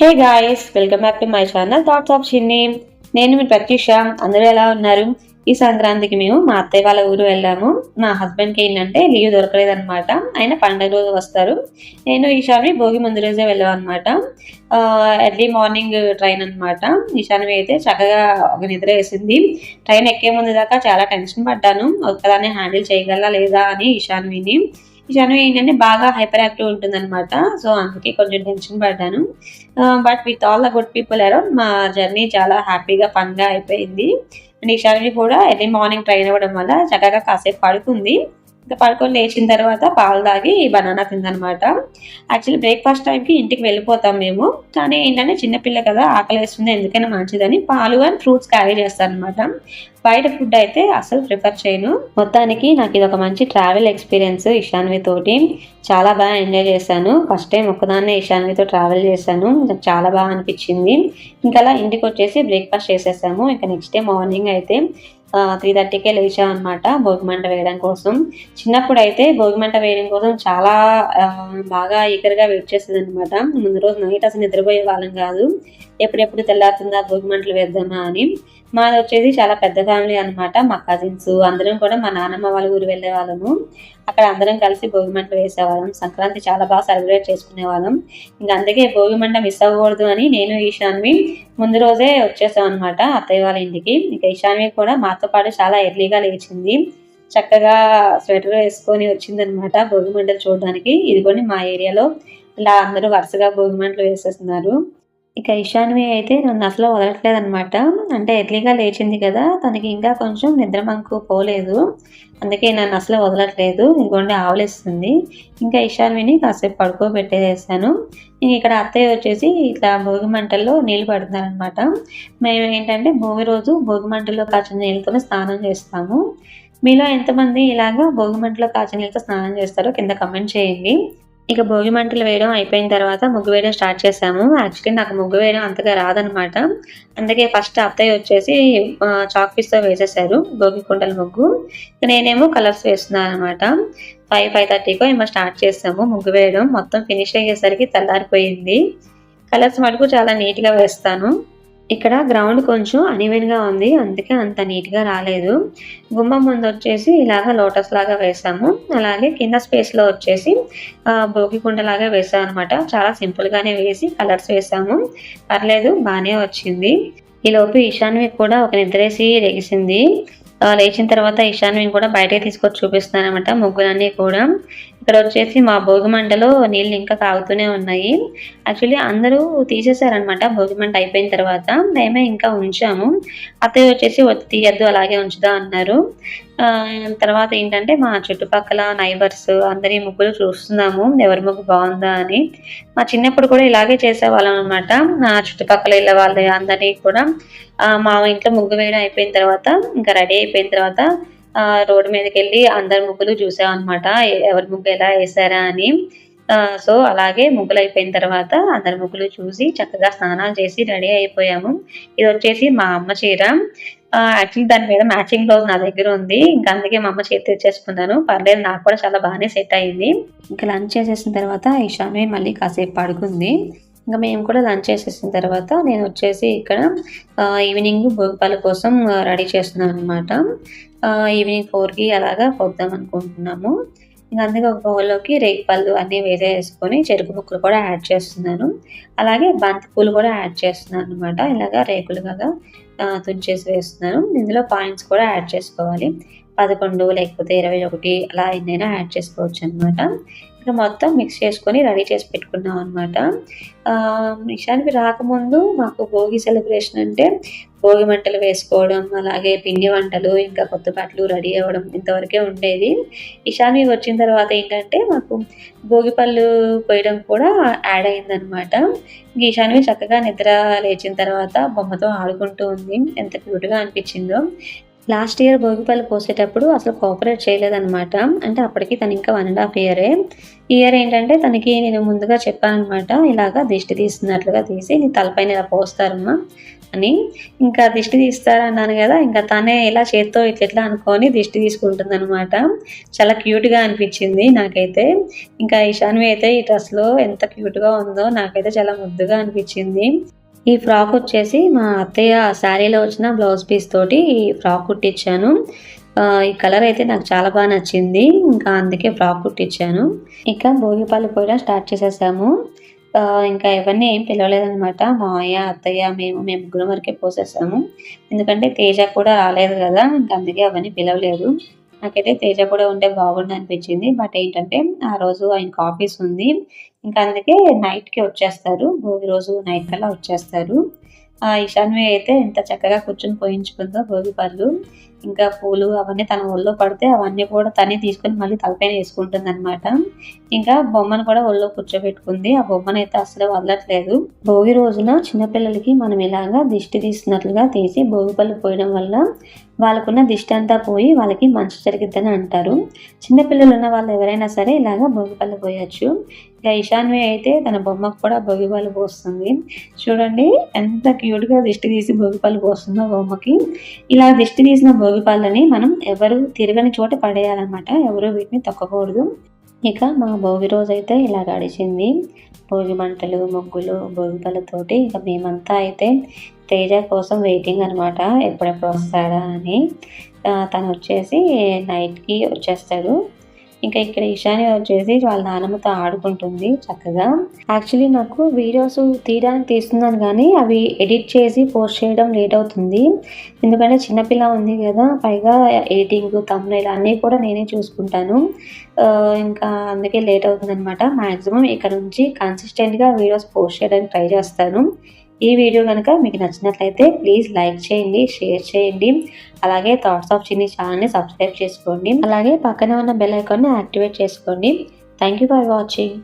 Hey guys welcome back to my channel thoughts of Chinni నేను మీ ప్రత్యూష అందరూ ఎలా ఉన్నారు? ఈ సంక్రాంతికి మేము మా అత్తయ్య వాళ్ళ ఊరు వెళ్ళాము. మా హస్బెండ్కి ఏంటంటే లీవ్ దొరకలేదు అనమాట ఆయన పండగ రోజు వస్తారు. నేను ఈశాన్వి భోగి ముందు రోజే వెళ్ళాం అనమాట ఎర్లీ మార్నింగ్ ట్రైన్ అనమాట ఈశాన్వి అయితే చక్కగా ఒక నిద్ర వేసింది. ట్రైన్ ఎక్కే ముందు దాకా చాలా టెన్షన్ పడ్డాను. ఒక్కదాన్ని హ్యాండిల్ చేయగలరా లేదా అని ఈశాన్విని ఈశాన్వి ఏంటంటే బాగా హైపర్ యాక్టివ్ ఉంటుంది అనమాట సో అందుకే కొంచెం టెన్షన్ పడ్డాను. But with all the good people around మా జర్నీ చాలా హ్యాపీగా ఫన్గా అయిపోయింది. అండ్ ఈ ఈశాన్వి కూడా ఎర్లీ మార్నింగ్ ట్రైన్ అవ్వడం వల్ల చక్కగా కాసేపు పడుకుంది. ఇంకా పడుకొని లేచిన తర్వాత పాలు తాగి బనానా తిందనమాట. యాక్చువల్లీ బ్రేక్ఫాస్ట్ టైంకి ఇంటికి వెళ్ళిపోతాం మేము. కానీ ఏంటంటే చిన్నపిల్ల కదా ఆకలి వేస్తుంది ఎందుకైనా మంచిదని పాలు అండ్ ఫ్రూట్స్ క్యారీ చేస్తాను అనమాట బయట ఫుడ్ అయితే అసలు ప్రిఫర్ చేయను. మొత్తానికి నాకు ఇది ఒక మంచి ట్రావెల్ ఎక్స్పీరియన్స్ ఇషాన్వి తోటి. చాలా బాగా ఎంజాయ్ చేశాను. ఫస్ట్ టైం ఒక్కదాన్నే ఇషాన్వితో ట్రావెల్ చేశాను. నాకు చాలా బాగా అనిపించింది. ఇంకా అలా ఇంటికి వచ్చేసి బ్రేక్ఫాస్ట్ చేసేసాము. ఇంకా నెక్స్ట్ డే మార్నింగ్ అయితే త్రీ థర్టీకే లేచాం అనమాట భోగిమంట వేయడం కోసం. చిన్నప్పుడు అయితే భోగిమంట వేయడం కోసం చాలా బాగా ఈకర్గా వెయిట్ చేసేది అనమాట ముందు రోజు నైట్ అసలు నిద్రపోయే వాళ్ళం కాదు. ఎప్పుడెప్పుడు తెల్లారుతుందా భోగిమంటలు వేద్దామా అని. మాది వచ్చేసి చాలా పెద్ద ఫ్యామిలీ అన్నమాట మా కజిన్స్ అందరం కూడా మా నాన్నమ్మ వాళ్ళ ఊరు వెళ్ళే వాళ్ళము. అక్కడ అందరం కలిసి భోగి మంటలు వేసేవాళ్ళం. సంక్రాంతి చాలా బాగా సెలబ్రేట్ చేసుకునే వాళ్ళం. ఇంకా అందుకే భోగిమంట మిస్ అవ్వకూడదు అని నేను ఈశాన్వి ముందు రోజే వచ్చేసాం అనమాట అత్తయ్య వాళ్ళ ఇంటికి. ఇంకా ఈశాన్వి కూడా మాతో పాటు చాలా ఎర్లీగా లేచింది. చక్కగా స్వెటర్ వేసుకొని వచ్చిందనమాట భోగిమంటలు చూడడానికి. ఇదిగోని మా ఏరియాలో ఇలా అందరూ వరుసగా భోగి మంటలు వేసేస్తున్నారు. ఇక ఇషాన్వి అయితే నన్ను అసలు వదలట్లేదు అనమాట అంటే ఎర్లీగా లేచింది కదా తనకి ఇంకా కొంచెం నిద్రమంకు పోలేదు. అందుకే నన్ను అసలు వదలట్లేదు. ఇదిగోండి ఆవలిస్తుంది. ఇంకా ఇషాన్విని కాసేపు పడుకోబెట్టేసాను ఇంక ఇక్కడ అత్తయ్య వచ్చేసి ఇట్లా భోగి మంటల్లో నీళ్ళు పడుతున్నారనమాట మేము ఏంటంటే భోగి రోజు భోగి మంటల్లో కాచిన నీళ్ళతో స్నానం చేస్తాము. మీలో ఎంతమంది ఇలాగా భోగి మంటలో కాచిన నీళ్ళతో స్నానం చేస్తారో కింద కమెంట్ చేయండి. ఇక భోగి మంటలు వేయడం అయిపోయిన తర్వాత ముగ్గు వేయడం స్టార్ట్ చేసాము యాక్చువల్లీ నాకు ముగ్గు వేయడం అంతగా రాదనమాట అందుకే ఫస్ట్ అత్తయ్య వచ్చేసి చాక్ పీస్తో వేసేసారు భోగి కుండల ముగ్గు. నేనేమో కలర్స్ వేస్తున్నాను అనమాట ఫైవ్ ఫైవ్ థర్టీకో ఏమో స్టార్ట్ చేసాము ముగ్గు వేయడం. మొత్తం ఫినిష్ అయ్యేసరికి తెల్లారిపోయింది. కలర్స్ మటుకు చాలా నీట్గా వేస్తాను. ఇక్కడ గ్రౌండ్ కొంచెం అనివెన్గా ఉంది అందుకే అంత నీట్గా రాలేదు. గుమ్మం ముందు వచ్చేసి ఇలాగ లోటస్ లాగా వేసాము. అలాగే కింద స్పేస్లో వచ్చేసి భోగి కుండ లాగా వేసాం అనమాట చాలా సింపుల్గానే వేసి కలర్స్ వేసాము. పర్లేదు బాగానే వచ్చింది. ఈలోపు ఈశాన్వి కూడా ఒక నిద్రేసి రెగిసింది. లేచిన తర్వాత ఈశాన్వి కూడా బయటకి తీసుకొచ్చి చూపిస్తానమాట ముగ్గులన్నీ కూడా. ఇక్కడ వచ్చేసి మా భోగిమంటలో నీళ్ళు ఇంకా కాగుతూనే ఉన్నాయి. యాక్చువల్లీ అందరూ తీసేశారనమాట భోగిమంట అయిపోయిన తర్వాత. మేమే ఇంకా ఉంచాము. అత్తయ్య వచ్చేసి వద్దు తీయద్దు అలాగే ఉంచుదా అన్నారు. ఆ, తర్వాత ఏంటంటే మా చుట్టుపక్కల నైబర్స్ అందరి ముగ్గులు చూస్తున్నాము ఎవరి ముగ్గు బాగుందా అని. మా చిన్నప్పుడు కూడా ఇలాగే చేసేవాళ్ళం అనమాట నా చుట్టుపక్కల ఇళ్ళ వాళ్ళు అందరినీ కూడా. మా ఇంట్లో ముగ్గు వేయడం అయిపోయిన తర్వాత ఇంకా రెడీ అయిపోయిన తర్వాత రోడ్డు మీదకి వెళ్ళి అందరి ముగ్గులు చూసాం అనమాట ఎవరి ముగ్గు ఎలా వేసారా అని. సో అలాగే ముగ్గులు అయిపోయిన తర్వాత అందరి ముగ్గులు చూసి చక్కగా స్నానాలు చేసి రెడీ అయిపోయాము. ఇది వచ్చేసి మా అమ్మ చీర. యాక్చువల్లీ దాని మీద మ్యాచింగ్ బ్లౌజ్ నా దగ్గర ఉంది. ఇంకా అందుకే మా అమ్మ చీర తెచ్చేసుకున్నాను. పర్లేదు నాకు కూడా చాలా బాగానే సెట్ అయింది. ఇంకా లంచ్ చేసేసిన తర్వాత ఈశాన్వి మళ్ళీ కాసేపు పడుకుంది. ఇంకా మేము కూడా లంచ్ చేసేసిన తర్వాత నేను వచ్చేసి ఇక్కడ ఈవినింగ్ భోగిపాల కోసం రెడీ చేస్తున్నాను అనమాట ఈవినింగ్ ఫోర్కి అలాగా పోద్దాం అనుకుంటున్నాము. ఇంకా అందుకే ఒక బౌల్లోకి రేగి పళ్ళు అన్నీ వేసేసుకొని చెరుకు ముక్కలు కూడా యాడ్ చేస్తున్నాను. అలాగే బంతిపూలు కూడా యాడ్ చేస్తున్నాను అనమాట ఇలాగా రేకులుగా తుంచేసి వేస్తున్నాను. ఇందులో పాయింట్స్ కూడా యాడ్ చేసుకోవాలి. పదకొండు లేకపోతే ఇరవై ఒకటి అలా ఎన్నైనా యాడ్ చేసుకోవచ్చు అనమాట ఇక మొత్తం మిక్స్ చేసుకొని రెడీ చేసి పెట్టుకున్నాం అనమాట నిషానికి రాకముందు మాకు భోగి సెలబ్రేషన్ అంటే భోగి మంటలు వేసుకోవడం అలాగే పిండి వంటలు ఇంకా కొత్త బట్టలు రెడీ అవ్వడం ఇంతవరకే ఉండేది. ఇషాని వచ్చిన తర్వాత ఏంటంటే మాకు భోగి పళ్ళు పోయడం కూడా యాడ్ అయిందనమాట ఈశాన్వి చక్కగా నిద్ర లేచిన తర్వాత బొమ్మతో ఆడుకుంటూ ఉంది. ఎంత క్యూట్గా అనిపించిందో. లాస్ట్ ఇయర్ భోగిపల్లి పోసేటప్పుడు అసలు కోఆపరేట్ చేయలేదన్నమాట. అంటే అప్పటికి తను ఇంకా వన్ అండ్ హాఫ్ ఇయరే ఇయర్ ఏంటంటే తనకి నేను ముందుగా చెప్పానమాట ఇలాగా దిష్టి తీస్తున్నట్లుగా తీసి నీ తలపైన ఇలా పోస్తారమ్మా అని. ఇంకా దిష్టి తీస్తారన్నాను కదా ఇంకా తనే ఇలా చేత్తో ఇట్లా ఇట్లా అనుకొని దిష్టి తీసుకుంటుంది అనమాట చాలా క్యూట్గా అనిపించింది నాకైతే. ఇంకా ఈశాన్వి అయితే ఈ డ్రెస్లో ఎంత క్యూట్గా ఉందో నాకైతే చాలా ముద్దుగా అనిపించింది. ఈ ఫ్రాక్ వచ్చేసి మా అత్తయ్య శారీలో వచ్చిన బ్లౌజ్ పీస్ తోటి ఈ ఫ్రాక్ కుట్టించాను ఈ కలర్ అయితే నాకు చాలా బాగా నచ్చింది. ఇంకా అందుకే ఫ్రాక్ కుట్టించాను ఇంకా భోగిపాలు కూడా స్టార్ట్ చేసేసాము. ఇంకా ఎవరిని ఏం పిలవలేదనమాట మా అయ్య అత్తయ్య మేము మేము ముగ్గురం వరకే పోసేసాము. ఎందుకంటే తేజ కూడా రాలేదు కదా ఇంకా అందుకే అవన్నీ పిలవలేదు. నాకైతే తేజ కూడా ఉంటే బాగుండు అనిపించింది. బట్ ఏంటంటే ఆ రోజు ఆయనకు ఆఫీస్ ఉంది. ఇంకా అందుకే నైట్కి వచ్చేస్తారు. భోగి రోజు నైట్ కల్లా వచ్చేస్తారు. ఆ ఈశాన్వి అయితే ఎంత చక్కగా కూర్చొని పోయించుకుందో భోగి పళ్ళు. ఇంకా పూలు అవన్నీ తన ఒళ్ళో పడితే అవన్నీ కూడా తనే తీసుకొని మళ్ళీ తలపైన వేసుకుంటుంది అనమాట ఇంకా బొమ్మను కూడా ఒళ్ళో కూర్చోబెట్టుకుంది. ఆ బొమ్మను అయితే అసలు వదలట్లేదు. భోగి రోజున చిన్నపిల్లలకి మనం ఇలాగా దిష్టి తీసినట్లుగా తీసి భోగి పళ్ళు పోయడం వల్ల వాళ్ళకున్న దిష్టి అంతా పోయి వాళ్ళకి మంచి జరిగిద్దని అంటారు. చిన్నపిల్లలు ఉన్న వాళ్ళు ఎవరైనా సరే ఇలాగా భోగిపళ్ళు పోయచ్చు. ఇక ఈశాన్వి అయితే తన బొమ్మకు కూడా భోగిపళ్ళు పోస్తుంది. చూడండి ఎంత క్యూట్గా దిష్టి తీసి భోగిపళ్ళు పోస్తుందో బొమ్మకి. ఇలా దిష్టి తీసిన భోగిపళ్ళని మనం ఎవరు తిరగని చోట పడేయాలన్నమాట. ఎవరు వీటిని తొక్కకూడదు. ఇక మా భోగి రోజు అయితే ఇలా గడిచింది. భోగి మంటలు ముగ్గులు భోగిపల్లతోటి ఇక మేమంతా అయితే తేజ కోసం వెయిటింగ్ అనమాట ఎప్పుడెప్పుడు వస్తాడా అని. తను వచ్చేసి నైట్కి వచ్చేస్తాడు. ఇంకా ఇక్కడ ఈశాని వచ్చేసి వాళ్ళ నాన్నమ్మతో ఆడుకుంటుంది చక్కగా. యాక్చువల్లీ నాకు వీడియోస్ తీయడానికి తీస్తున్నాను కానీ అవి ఎడిట్ చేసి పోస్ట్ చేయడం లేట్ అవుతుంది. ఎందుకంటే చిన్నపిల్ల ఉంది కదా పైగా ఎడిటింగ్ తమ్ముళ్ళు అన్నీ కూడా నేనే చూసుకుంటాను. ఇంకా అందుకే లేట్ అవుతుంది అనమాట మ్యాక్సిమం ఇక్కడ నుంచి కన్సిస్టెంట్గా వీడియోస్ పోస్ట్ చేయడానికి ట్రై చేస్తాను. ఈ వీడియో కనుక మీకు నచ్చినట్లయితే ప్లీజ్ లైక్ చేయండి షేర్ చేయండి. అలాగే థాట్స్ ఆఫ్ చిన్ని ఛానల్ని సబ్స్క్రైబ్ చేసుకోండి. అలాగే పక్కనే ఉన్న బెల్ ఐకాన్ని యాక్టివేట్ చేసుకోండి. Thank you for watching